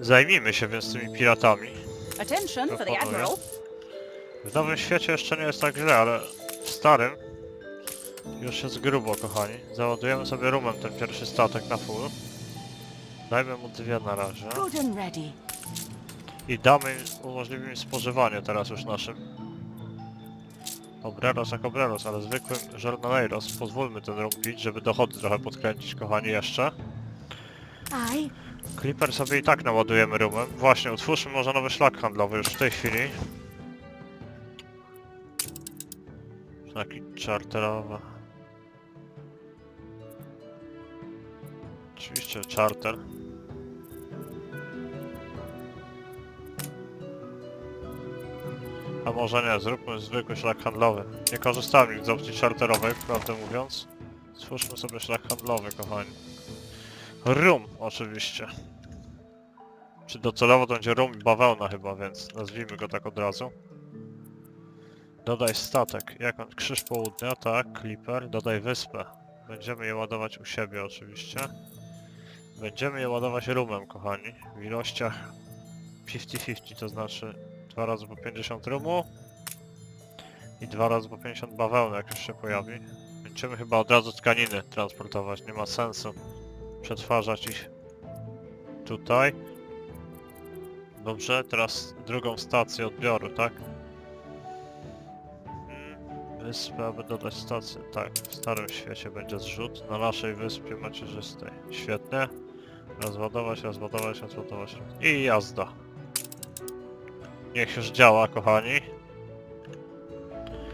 Zajmijmy się więc tymi piratami. Attention for the Proponuję. Admiral. W nowym świecie jeszcze nie jest tak źle, ale w starym już jest grubo, kochani. Załadujemy sobie rumem ten pierwszy statek na full. Dajmy mu dwie na razie. Good and ready. I damy, umożliwimy im spożywanie teraz już naszym. Obreros jak Obreros, ale zwykłym Jornaleiros. Pozwólmy ten rum pić, żeby dochody trochę podkręcić, kochani, jeszcze. Aye. Clipper sobie i tak naładujemy rumem. Właśnie, utwórzmy może nowy szlak handlowy już w tej chwili. Szlaki charterowe. Oczywiście charter. A może nie, zróbmy zwykły szlak handlowy. Nie korzystamy z opcji charterowej, prawdę mówiąc. Stwórzmy sobie szlak handlowy, kochani. Rum, oczywiście. Czy docelowo to będzie rum i bawełna chyba, więc nazwijmy go tak od razu. Dodaj statek. Jak on? Krzyż południa, tak, Clipper. Dodaj wyspę. Będziemy je ładować u siebie oczywiście. Będziemy je ładować rumem, kochani. W ilościach 50-50, to znaczy dwa razy po 50 rumu i dwa razy po 50 bawełny, jak już się pojawi. Będziemy chyba od razu tkaniny transportować, nie ma sensu przetwarzać ich tutaj. Dobrze, teraz drugą stację odbioru, tak? Mm, Wyspę, aby dodać stację. Tak, w starym świecie będzie zrzut. Na naszej wyspie macierzystej. Świetnie. Rozładować, rozładować, rozładować. I jazda. Niech już działa, kochani.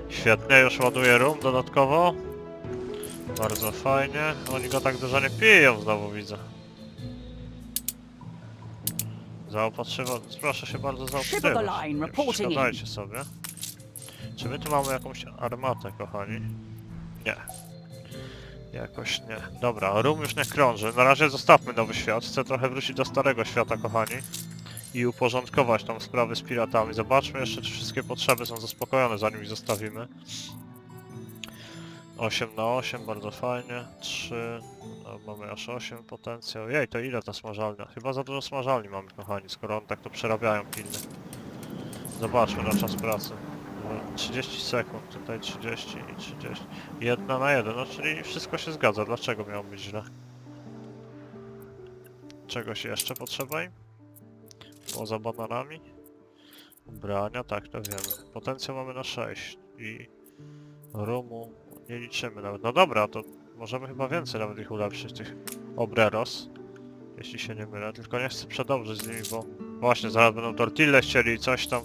Świetnie, już ładuję rum dodatkowo. Bardzo fajnie. Oni go tak dużo nie piją znowu widzę. Zaopatrzywa... Proszę się bardzo zaopatrywać. przeszkadzajcie sobie. Czy my tu mamy jakąś armatę, kochani? Nie. Jakoś nie. Dobra, rum już nie krąży. Na razie zostawmy nowy świat. Chcę trochę wrócić do starego świata, kochani. I uporządkować tam sprawy z piratami. Zobaczmy jeszcze, czy wszystkie potrzeby są zaspokojone, zanim ich zostawimy. 8 na 8, bardzo fajnie. 3, no, mamy aż 8 potencjał. Jej, to ile ta smażalnia? Chyba za dużo smażalni mamy, kochani, skoro on tak to przerabiają pilnie. Zobaczmy na czas pracy. No, 30 sekund, tutaj 30 i 30. Jedna na jeden, no czyli wszystko się zgadza. Dlaczego miało być źle? Czegoś jeszcze potrzeba im? Poza bananami? Ubrania, tak, to wiemy. Potencjał mamy na 6 i rumu nie liczymy nawet. No dobra, to możemy chyba więcej nawet ich ulepszyć, tych obreros. Jeśli się nie mylę, tylko nie chcę przedobrzyć z nimi, bo właśnie zaraz będą tortille chcieli i coś tam.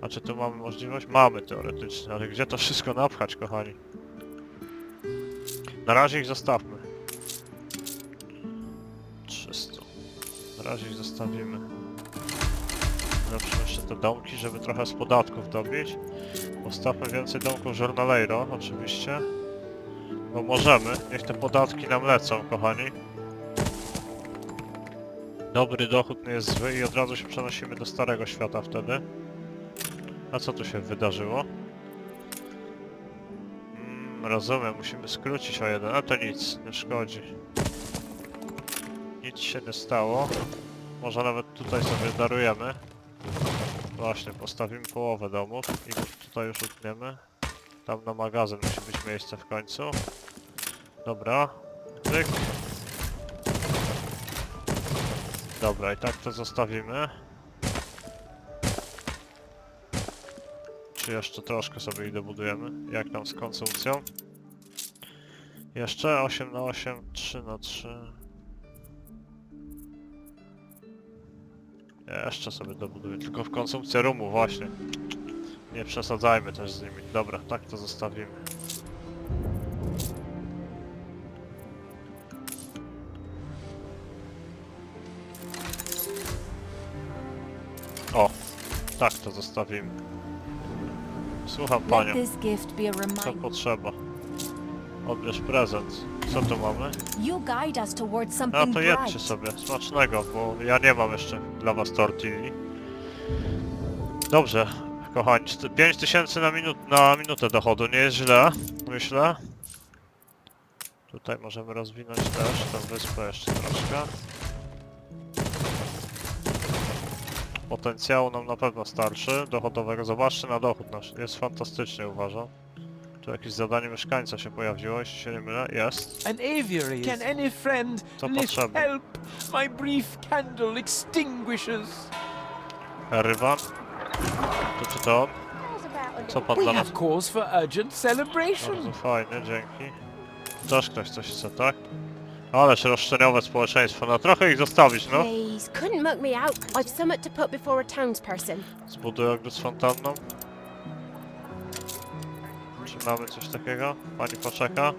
A czy tu mamy możliwość? Mamy teoretycznie, ale gdzie to wszystko napchać, kochani? Na razie ich zostawmy. 300. Na razie ich zostawimy. Lepszymy jeszcze te domki, żeby trochę z podatków dobić. Postawmy więcej domków Jornaleiro, oczywiście. Bo możemy. Niech te podatki nam lecą, kochani. Dobry dochód nie jest zły i od razu się przenosimy do starego świata wtedy. A co tu się wydarzyło? Mm, rozumiem, musimy skrócić o jeden, a to nic, nie szkodzi. Nic się nie stało. Może nawet tutaj sobie darujemy. Właśnie, postawimy połowę domów i tutaj już utniemy. Tam na magazyn musi być miejsce w końcu. Dobra. Tyk. Dobra, i tak to zostawimy. Czy jeszcze troszkę sobie i dobudujemy? Jak tam z konsumpcją? Jeszcze 8 na 8, 3 na 3. Jeszcze sobie dobuduję, tylko w konsumpcję rumu właśnie. Nie przesadzajmy też z nimi. Dobra, tak to zostawimy. O, tak to zostawimy. Słucham Let panią, this gift be a co reminder. potrzeba? Odbierz prezent. Co tu mamy? You guide us towards A something to jedźcie bright. sobie, smacznego, bo ja nie mam jeszcze dla was tortilli. Dobrze, kochani, 5000 na, minut, na minutę dochodu, nie jest źle, myślę. Tutaj możemy rozwinąć też tę wyspę jeszcze troszkę. Potencjału nam na pewno starczy, dochodowego. Zobaczcie na dochód nasz, jest fantastycznie uważam. Tu jakieś zadanie mieszkańca się pojawiło, jeśli się nie mylę. Jest. An aviary. Can any friend Co help? My brief candle extinguishes. Rywan. To czy to? Co pan dla nas? cause for urgent celebration. Bardzo fajnie, dzięki. Też ktoś coś chce, tak? Ależ roszczeniowe społeczeństwo, no trochę ich zostawić, no. Please, couldn't me out. I've something to put before a townsperson. Zbuduję ogród z fontanną. Czy mamy coś takiego? Pani poczeka.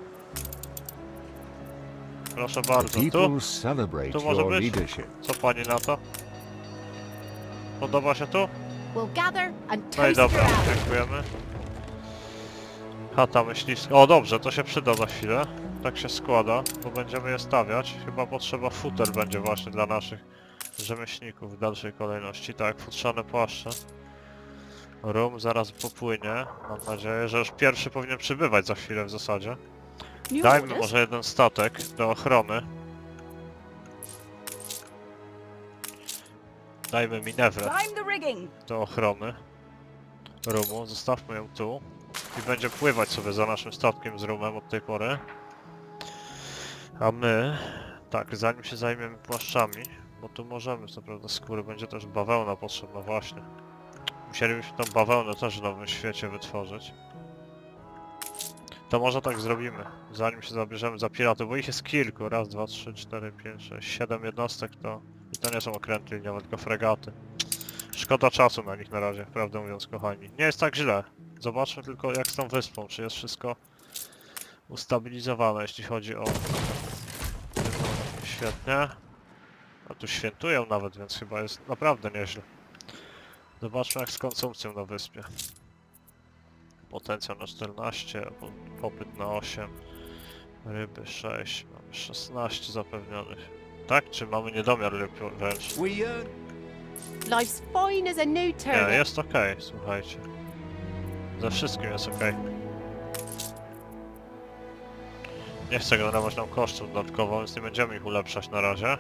Proszę bardzo, tu? People celebrate tu może your być? leadership. Co pani na to? Podoba się tu? We'll gather and No i toast dobra, out. dziękujemy. Chata myśliwska. O dobrze, to się przyda za chwilę. Tak się składa, bo będziemy je stawiać. Chyba potrzeba futer będzie właśnie dla naszych rzemieślników w dalszej kolejności. Tak, futrzane płaszcze. Rum zaraz popłynie. Mam nadzieję, że już pierwszy powinien przybywać za chwilę w zasadzie. New Dajmy orders? może jeden statek do ochrony. Dajmy rigging. do ochrony rumu. Zostawmy ją tu i będzie pływać sobie za naszym statkiem z rumem od tej pory. A my, tak, zanim się zajmiemy płaszczami, bo tu możemy, co prawda skóry, będzie też bawełna potrzebna właśnie. Musielibyśmy tą bawełnę też w nowym świecie wytworzyć. To może tak zrobimy, zanim się zabierzemy za piraty, bo ich jest kilku, raz, dwa, trzy, cztery, pięć, sześć, siedem jednostek to... I to nie są okręty liniowe, tylko fregaty. Szkoda czasu na nich na razie, prawdę mówiąc, kochani. Nie jest tak źle. Zobaczmy tylko jak z tą wyspą, czy jest wszystko ustabilizowane, jeśli chodzi o... Świetnie. A tu świętują nawet, więc chyba jest naprawdę nieźle. Zobaczmy jak z konsumpcją na wyspie. Potencjał na 14, po- popyt na 8, ryby 6, mamy 16 zapewnionych. Tak? Czy mamy niedomiar wręcz? Life's fine as a new Nie, jest okej, słuchajcie. Ze wszystkim jest okej. Nie chcę generować nam kosztów dodatkowo, więc nie będziemy ich ulepszać na razie.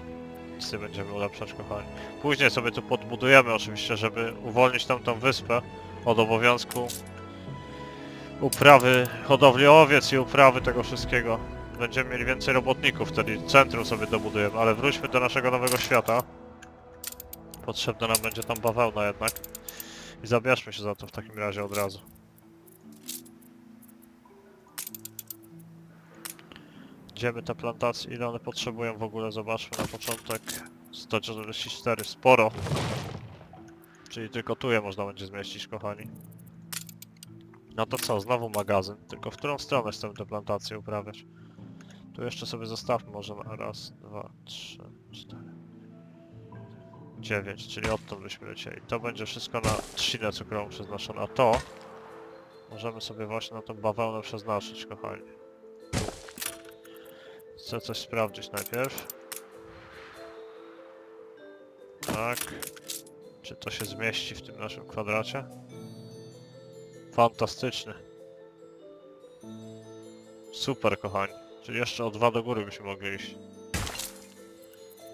Nic nie będziemy ulepszać, kochani. Później sobie tu podbudujemy oczywiście, żeby uwolnić tamtą wyspę od obowiązku uprawy hodowli owiec i uprawy tego wszystkiego. Będziemy mieli więcej robotników, wtedy centrum sobie dobudujemy, ale wróćmy do naszego nowego świata. Potrzebna nam będzie tam bawełna jednak. I zabierzmy się za to w takim razie od razu. Idziemy te plantacje, ile one potrzebują w ogóle, zobaczmy na początek. 144, sporo. Czyli tylko tu je można będzie zmieścić, kochani. No to co, znowu magazyn, tylko w którą stronę chcemy te plantacje uprawiać? Tu jeszcze sobie zostawmy może raz, dwa, trzy, cztery. 9, czyli odtąd byśmy lecieli. To będzie wszystko na trzcinę cukrową przeznaczone, a to możemy sobie właśnie na tą bawełnę przeznaczyć, kochani. Chcę coś sprawdzić najpierw. Tak. Czy to się zmieści w tym naszym kwadracie? Fantastyczny. Super, kochani. Czyli jeszcze o dwa do góry byśmy mogli iść.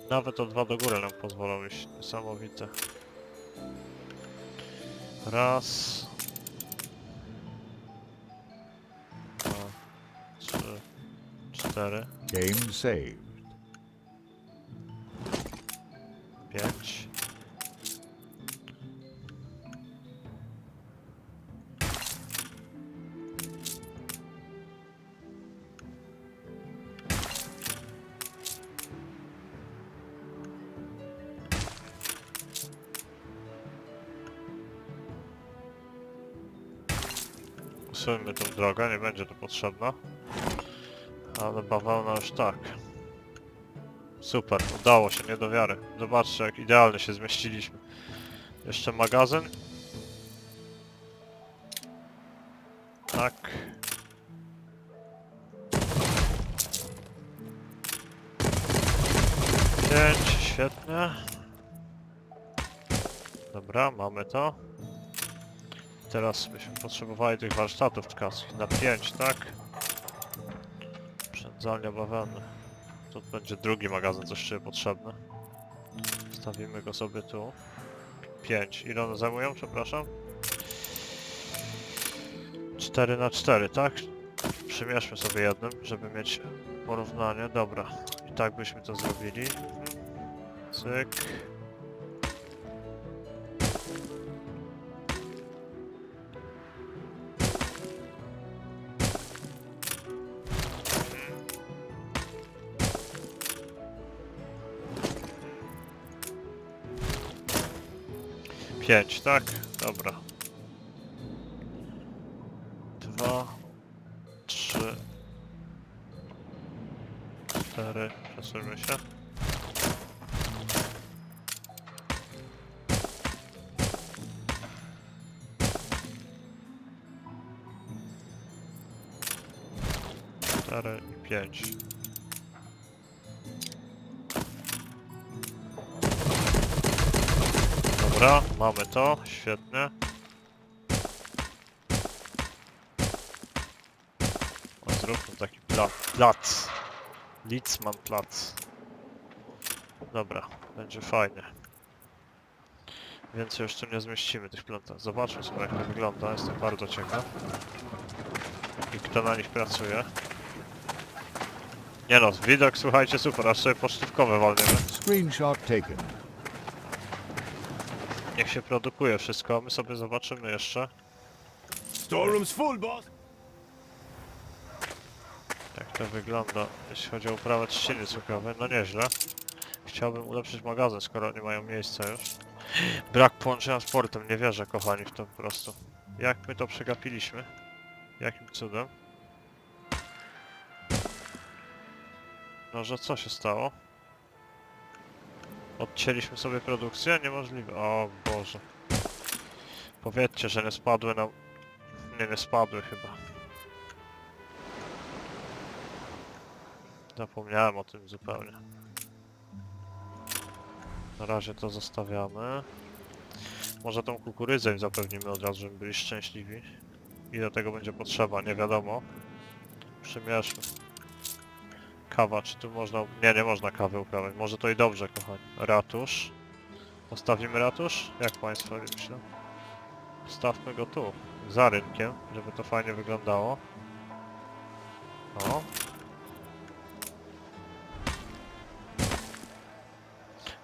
Nawet o dwa do góry nam pozwolą iść. Niesamowite. Raz. Dwa. Trzy. Cztery. Game saved. Usuńmy tą drogę, nie będzie to potrzebna. Ale bawełna już tak. Super, udało się, nie do wiary. Zobaczcie jak idealnie się zmieściliśmy. Jeszcze magazyn. Tak. Pięć, świetnie. Dobra, mamy to. Teraz byśmy potrzebowali tych warsztatów tkackich na 5, tak? Przędzalnia bawełny. Tu będzie drugi magazyn, coś jeszcze potrzebne. Stawimy go sobie tu. 5. Ile one zajmują, przepraszam? 4 na 4, tak? Przymierzmy sobie jednym, żeby mieć porównanie. Dobra. I tak byśmy to zrobili. Cyk. Pięć, tak? Dobra. Dwa, trzy, cztery, przesuńmy się. Cztery i pięć. Dobra, mamy to, świetnie. O, zróbmy taki pla plac. Litzman plac. Dobra, będzie fajnie. Więcej już tu nie zmieścimy tych plantach. Zobaczmy sobie jak to wygląda, jestem bardzo ciekaw. I kto na nich pracuje. Nie no, widok słuchajcie super, aż sobie pocztówkowe walniemy. Screenshot taken. Niech się produkuje wszystko, my sobie zobaczymy jeszcze. Storeroom's full, boss. Jak to wygląda, jeśli chodzi o uprawę trzciny cukrowej, no nieźle. Chciałbym ulepszyć magazyn, skoro nie mają miejsca już. Brak połączenia z portem, nie wierzę kochani w to po prostu. Jak my to przegapiliśmy? Jakim cudem? No, że co się stało? Odcięliśmy sobie produkcję? Niemożliwe. O Boże. Powiedzcie, że nie spadły nam... Nie, nie spadły chyba. Zapomniałem o tym zupełnie. Na razie to zostawiamy. Może tą kukurydzę im zapewnimy od razu, żeby byli szczęśliwi. Ile tego będzie potrzeba, nie wiadomo. Przymierzmy. Kawa, czy tu można... Nie, nie można kawy uprawiać. Może to i dobrze, kochani. Ratusz. Postawimy ratusz? Jak Państwo myślą? Stawmy go tu, za rynkiem, żeby to fajnie wyglądało. O,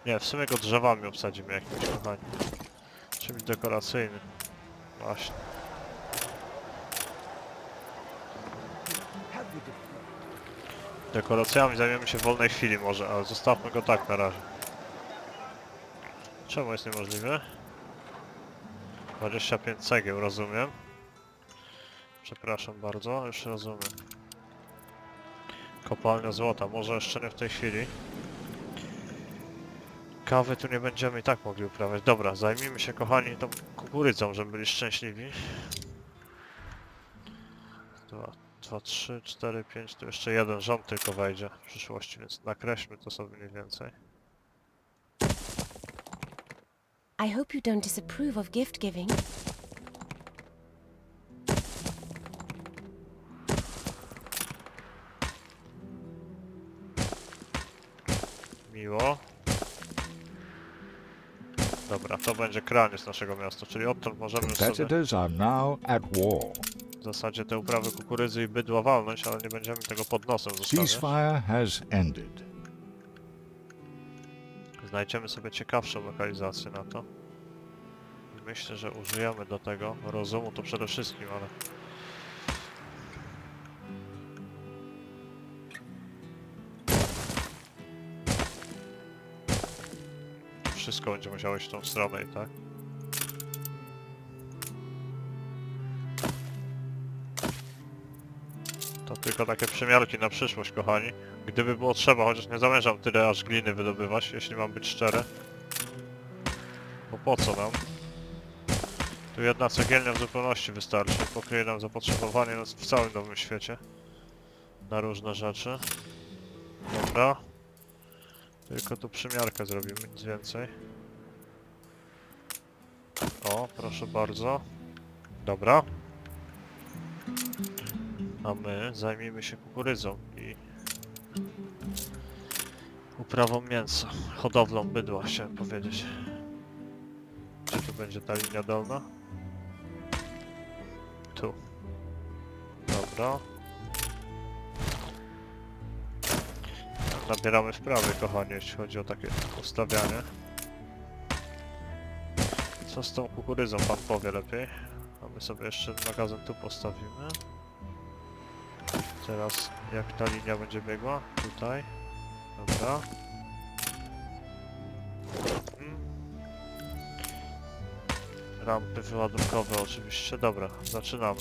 Nie, w sumie go drzewami obsadzimy jakimś kochani. Czymś dekoracyjnym. Właśnie. Dekoracjami zajmiemy się w wolnej chwili może, ale zostawmy go tak na razie. Czemu jest niemożliwy? 25 cegieł, rozumiem. Przepraszam bardzo, już rozumiem. Kopalnia złota, może jeszcze nie w tej chwili. Kawy tu nie będziemy i tak mogli uprawiać. Dobra, zajmijmy się kochani tą kukurydzą, żeby byli szczęśliwi. Dwa, dwa, trzy, cztery, pięć, tu jeszcze jeden rząd tylko wejdzie w przyszłości, więc nakreślmy to sobie mniej więcej. I hope you don't disapprove of gift giving. Miło. Dobra, to będzie kraniec naszego miasta, czyli odtąd możemy już sobie Competitors are now at war. W zasadzie te uprawy kukurydzy i bydła walnąć, ale nie będziemy tego pod nosem zostawiać. Ceasefire has ended. Znajdziemy sobie ciekawszą lokalizację na to. I Myślę, że użyjemy do tego rozumu to przede wszystkim, ale... Wszystko będzie musiało iść w tą stronę i tak. Tylko takie przymiarki na przyszłość, kochani. Gdyby było trzeba, chociaż nie zamierzam tyle aż gliny wydobywać, jeśli mam być szczery. Bo po co nam? Tu jedna cegielnia w zupełności wystarczy. Pokryje nam zapotrzebowanie w całym nowym świecie. Na różne rzeczy. Dobra. Tylko tu przymiarkę zrobimy, nic więcej. O, proszę bardzo. Dobra. A my zajmijmy się kukurydzą i uprawą mięsa, hodowlą bydła chciałem powiedzieć. Gdzie tu będzie ta linia dolna? Tu. Dobra. Nabieramy wprawy, kochani, jeśli chodzi o takie ustawianie. Co z tą kukurydzą pan powie lepiej? A my sobie jeszcze magazyn tu postawimy. Teraz jak ta linia będzie biegła? Tutaj. Dobra. Mhm. Rampy wyładunkowe oczywiście. Dobra, zaczynamy.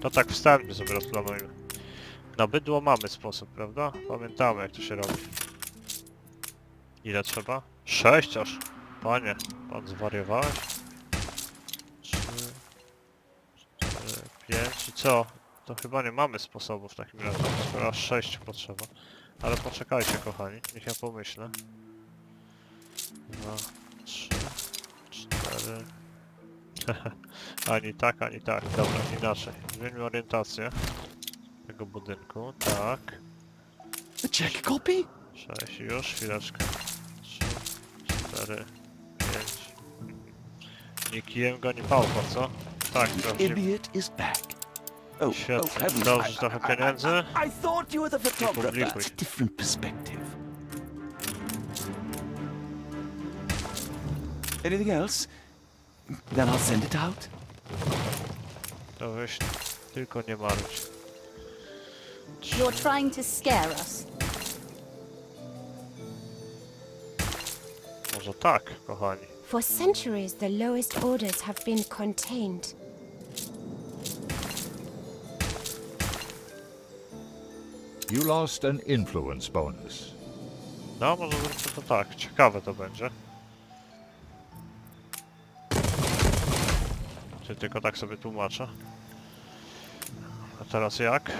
To tak wstępnie sobie rozplanujmy. Na bydło mamy sposób, prawda? Pamiętamy jak to się robi. Ile trzeba? Sześć aż. Panie, pan zwariowałeś? Trzy, cztery, pięć i co? To chyba nie mamy sposobu w takim razie, skoro aż sześć potrzeba. Ale poczekajcie kochani, niech ja pomyślę. Dwa, trzy, cztery... ani tak, ani tak. Dobra, inaczej. Zmieńmy orientację tego budynku. Tak. Check copy? Sześć, już, chwileczkę. Trzy, cztery, pięć. Nie kijem go, nie pałką, co? Tak, prawdziwy. Idiot is back. Oh, oh Świetnie. heavens. Dobrze, I- trochę I- I- I, I thought you were the photographer. publikuj. It's a different perspective. Anything else? Then I'll send it out. To weź, tylko nie marudź. You're trying to scare us. Może tak, kochani. For centuries, the lowest orders have been contained. You lost an influence bonus. No, może zróbmy to tak. Ciekawe to będzie. Czy tylko tak sobie tłumaczę. A teraz jak?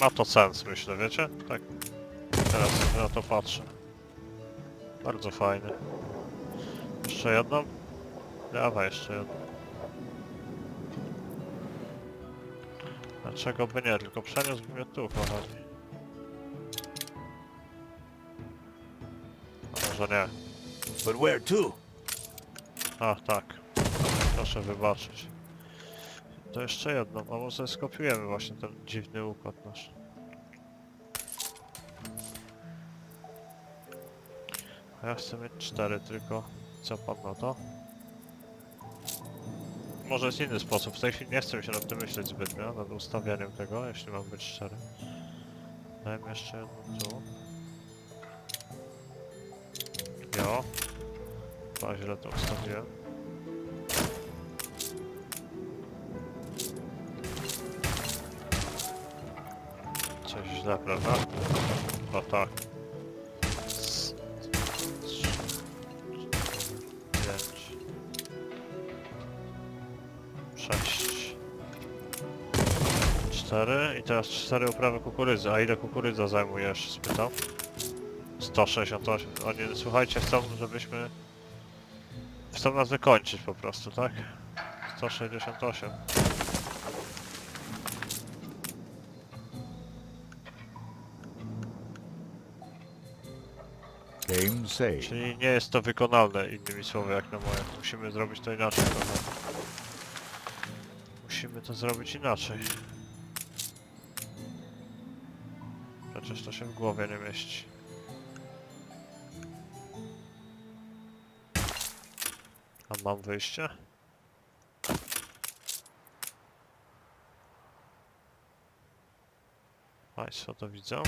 Ma to sens, myślę, wiecie? Tak. Teraz na to patrzę. Bardzo fajne. Jeszcze jedną? Dawaj jeszcze jedną. Dlaczego by nie? Tylko przeniósłbym je tu, kochani. A może nie. But where to? A, tak. Proszę wybaczyć. To jeszcze jedno, a może skopiujemy właśnie ten dziwny układ nasz. Ja chcę mieć cztery tylko. Co pan na to? Może jest inny sposób. W tej chwili nie chcę się nad tym myśleć zbytnio, nad ustawianiem tego, jeśli mam być szczery. Dajmy jeszcze jedno tu. Jo. Chyba źle to ustawiłem. Coś źle, prawda? No tak. 4 i teraz 4 uprawy kukurydzy. A ile kukurydza zajmujesz? Spytał. 168. Oni, słuchajcie, chcą, żebyśmy... Chcą nas wykończyć po prostu, tak? 168. Game save. Czyli nie jest to wykonalne, innymi słowy, jak na moje. Musimy zrobić to inaczej. Musimy to zrobić inaczej. Przecież to się w głowie nie mieści. A mam wyjście? Państwo to widzą?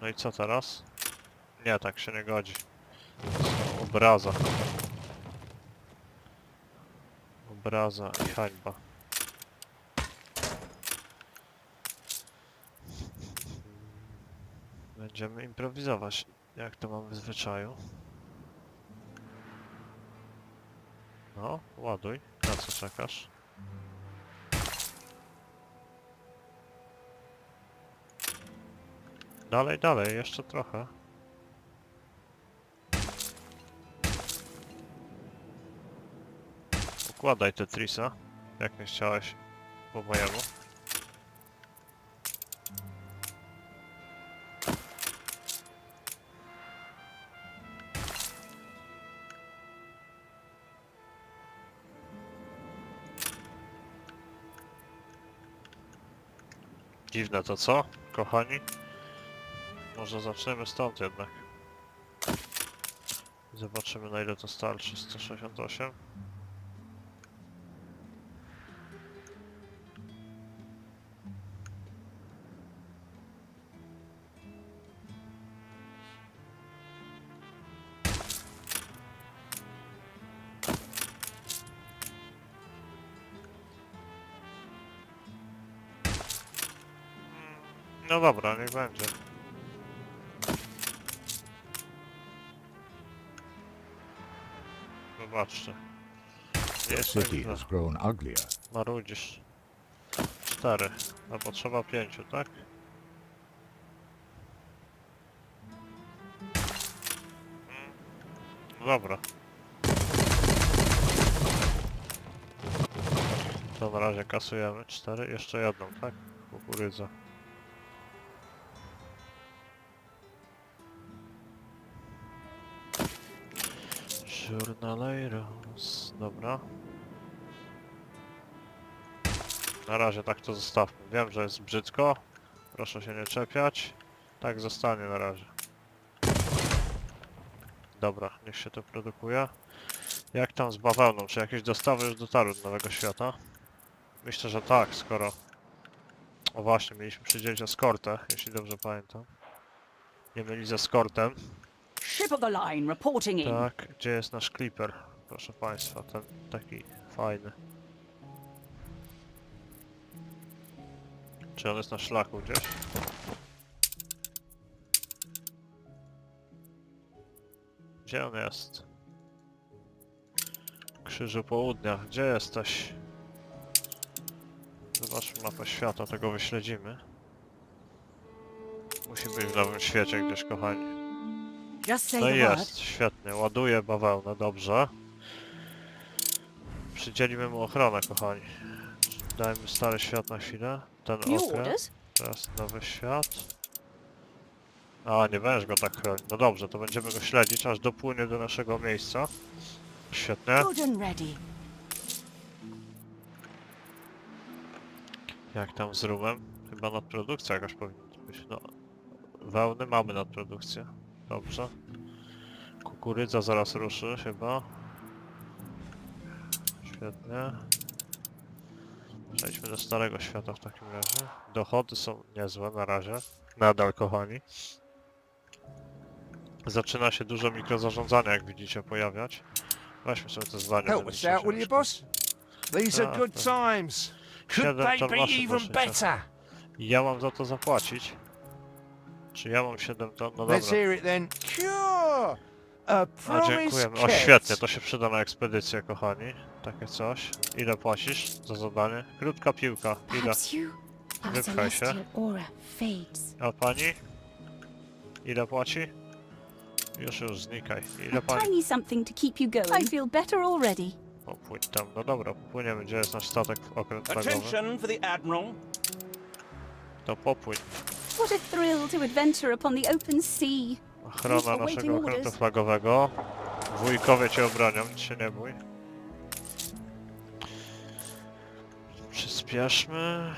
No i co teraz? Nie, tak się nie godzi. Obraza. Obraza i hańba. Będziemy improwizować, jak to mamy w zwyczaju. No, ładuj. Na co czekasz? Dalej, dalej, jeszcze trochę. Składaj Tetrisa, jak nie chciałeś po mojemu. Dziwne to co, kochani? Może zaczniemy stąd jednak. Zobaczymy na ile to starczy. 168. No dobra, niech będzie. Zobaczcie. The city has grown uglier. Marudzisz. Cztery. A potrzeba pięciu, tak? Mm. No dobra. To na razie kasujemy. Cztery. Jeszcze jedną, tak? Kukurydza. Jornaleiros. Dobra. Na razie tak to zostawmy. Wiem, że jest brzydko. Proszę się nie czepiać. Tak zostanie na razie. Dobra, niech się to produkuje. Jak tam z bawełną? Czy jakieś dostawy już dotarły do Nowego Świata? Myślę, że tak, skoro... O właśnie, mieliśmy przydzielić eskortę, jeśli dobrze pamiętam. Nie myli ze eskortem. Ship of the line reporting in. Tak, gdzie jest nasz Clipper? Proszę Państwa, ten taki fajny. Czy on jest na szlaku gdzieś? Gdzie on jest? Krzyżu Południa, gdzie jesteś? Zobaczmy mapę świata, tego wyśledzimy. Musi być w Nowym Świecie gdzieś, kochani. Just say No the i word. jest, świetnie, ładuję bawełnę, dobrze. Przydzielimy mu ochronę, kochani. Dajmy stary świat na chwilę, ten New okres, orders? teraz nowy świat. A, nie będziesz go tak chronić, no dobrze, to będziemy go śledzić, aż dopłynie do naszego miejsca. Świetnie. Good and ready. Jak tam z rumem? Chyba nadprodukcja jakaś powinna być, no. Wełny mamy nadprodukcję, dobrze. Kukurydza zaraz ruszy chyba. Świetnie. Przejdźmy do starego świata w takim razie. Dochody są niezłe na razie. Nadal, kochani. Zaczyna się dużo mikrozarządzania, jak widzicie, pojawiać. Weźmy sobie te zdania. Help us out, will you, boss? These are Ah, good okay. times. Could they be even better? Ja mam za to zapłacić. Czy ja mam 7 ton? No Let's dobra. hear it then. Sure. A A dziękujemy. O świetnie, to się przyda na ekspedycję, kochani. Takie coś. Ile płacisz za zadanie? Krótka piłka. Ile? Perhaps you, our Wypchaj się. celestial aura fades. A pani? Ile płaci? Już, już, znikaj. Ile pani? tiny something to keep you going. I feel better already. Popłyń tam. No dobra, popłyniemy. Gdzie jest nasz statek w okręt flagowy? Attention for the Admiral. To popłyń. What a thrill to adventure upon the open sea. Ochrona naszego okrętu flagowego. Wujkowie cię obronią, nic się nie bój. Przyspieszmy.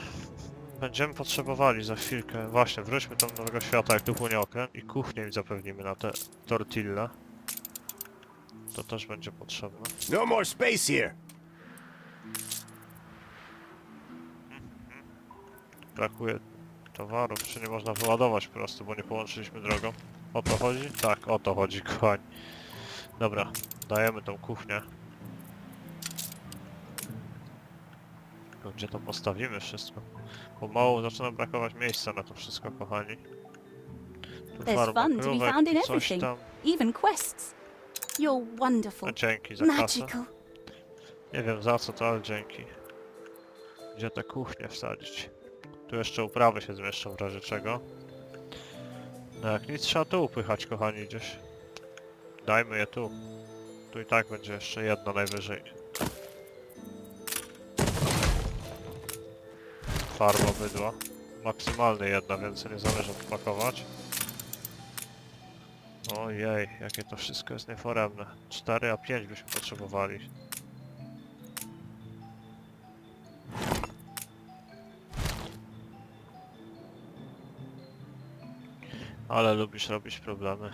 Będziemy potrzebowali za chwilkę. Właśnie, wróćmy tam do nowego świata, jak tu płynie okręt i kuchnię im zapewnimy na te tortilla. To też będzie potrzebne. No more space here. Brakuje towarów, czy nie można wyładować po prostu, bo nie połączyliśmy drogą. O to chodzi? Tak, o to chodzi, kochani. Dobra, dajemy tą kuchnię. Gdzie to postawimy wszystko? Pomału zaczyna brakować miejsca na to wszystko, kochani. Tu There's fun to be found in coś everything. tam. Even quests. You're wonderful. No, dzięki za kasę. Magical. Nie wiem za co to, ale dzięki. Gdzie tę kuchnię wsadzić? Tu jeszcze uprawy się zmieszczą w razie czego. No jak nic trzeba tu upychać kochani gdzieś. Dajmy je tu. Tu i tak będzie jeszcze jedno najwyżej. Farba bydła. Maksymalnie jedna, więc nie zależy odpakować. Ojej, jakie to wszystko jest nieforemne. 4 a 5 byśmy potrzebowali. Ale lubisz robić problemy.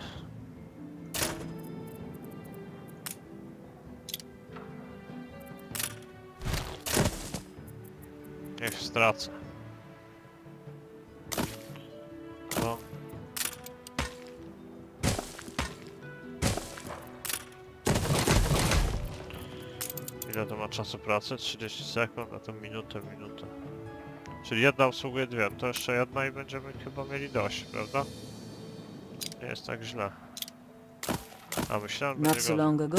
Niech stracę. No. Ile to ma czasu pracy? 30 sekund, a to minutę, minutę. Czyli jedna obsługuje dwie, to jeszcze jedna i będziemy chyba mieli dość, prawda? Nie jest tak źle. A myślałem, Not będzie so gorzej. long ago,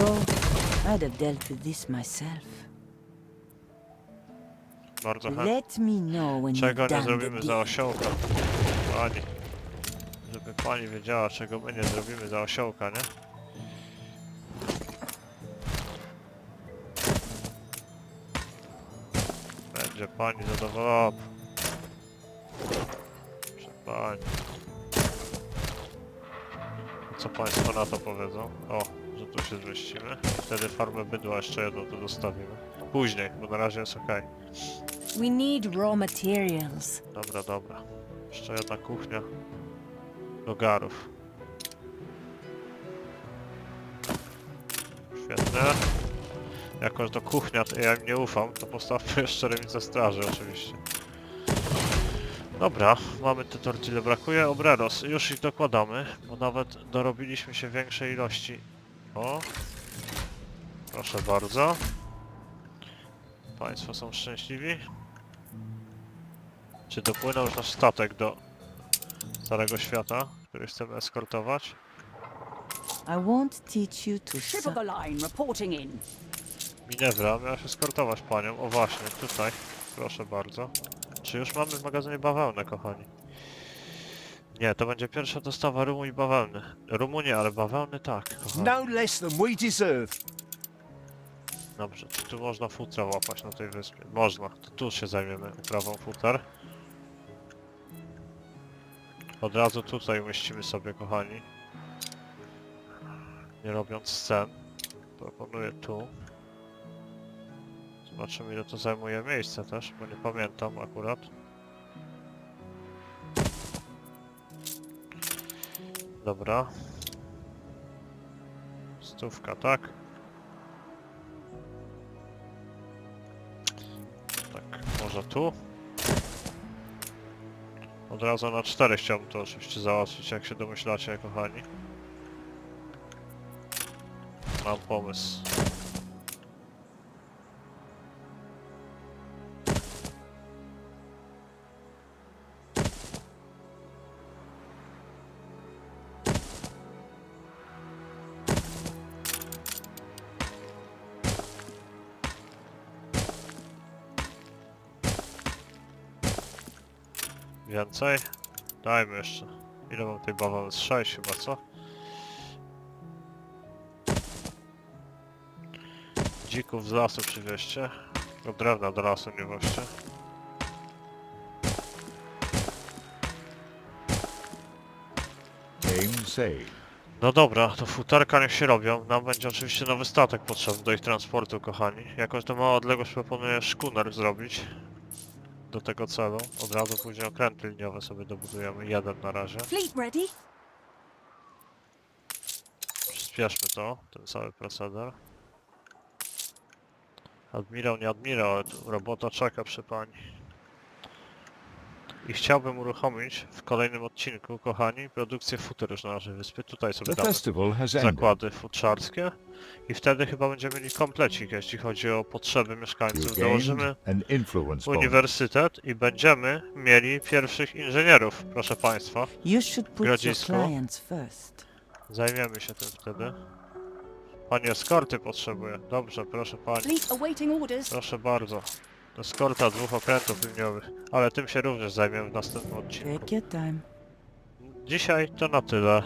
I'd have dealt with this myself. Bardzo chętnie. Let me know when Czego you've nie done the zrobimy za deed. osiołka? Pani. Żeby pani wiedziała, czego my nie zrobimy za osiołka, nie? Będzie pani zadowolona. Proszę pani. Co państwo na to powiedzą? O, że tu się zmieścimy. Wtedy farmę bydła jeszcze jedną tu dostawimy. Później, bo na razie jest okej. We need raw materials. Dobra, dobra. Jeszcze jedna kuchnia. Logarów. Świetnie. Jako, że to kuchnia, to ja im nie ufam, to postawmy jeszcze remicę straży oczywiście. Dobra, mamy te tortille. Brakuje obreros. Już ich dokładamy, bo nawet dorobiliśmy się większej ilości. O! Proszę bardzo. Państwo są szczęśliwi. Czy dopłynął już nasz statek do Starego Świata, który chcemy eskortować? I won't teach you to Ship of suck. the line reporting in. Minewra, miałaś eskortować panią. O właśnie, tutaj. Proszę bardzo. Czy już mamy w magazynie bawełnę, kochani? Nie, to będzie pierwsza dostawa rumu i bawełny. Rumu nie, ale bawełny tak, kochani. No less than we deserve. Dobrze, czy tu można futra łapać na tej wyspie? Można, to tu się zajmiemy uprawą futer. Od razu tutaj umieścimy sobie, kochani. Nie robiąc scen. Proponuję tu. Zobaczymy ile to zajmuje miejsce też, bo nie pamiętam akurat. Dobra. Stówka, tak? Tak, może tu? Od razu na cztery chciałbym to oczywiście załatwić, jak się domyślacie, kochani. Mam pomysł. Więcej? Dajmy jeszcze. Ile mam tej bawełny? Z 6 chyba, co? Dzików z lasu przywieźcie. Do drewna do lasu nie woźcie. Aim saved. No dobra, to futerka niech się robią. Nam będzie oczywiście nowy statek potrzebny do ich transportu, kochani. Jakoś to mała odległość proponuję szkuner zrobić. Do tego celu. Od razu później okręty liniowe sobie dobudujemy. Jeden na razie. Fleet ready? Przyspieszmy to, ten cały proceder. Admirał, nie admirał, ale robota czeka przy pani. I chciałbym uruchomić w kolejnym odcinku, kochani, produkcję futer już na naszej wyspie. Tutaj sobie The damy festival has ended. zakłady futrzarskie i wtedy chyba będziemy mieli komplecik, jeśli chodzi o potrzeby mieszkańców. Dołożymy an influence bonus. uniwersytet i będziemy mieli pierwszych inżynierów, proszę państwa. You should put your Grodzisku. clients first. Zajmiemy się tym wtedy. Pani eskorty potrzebuje. Dobrze, proszę pani. Fleet awaiting orders. Proszę bardzo. Eskorta dwóch okrętów liniowych. Ale tym się również zajmiemy w następnym odcinku. Take your time. Dzisiaj to na tyle.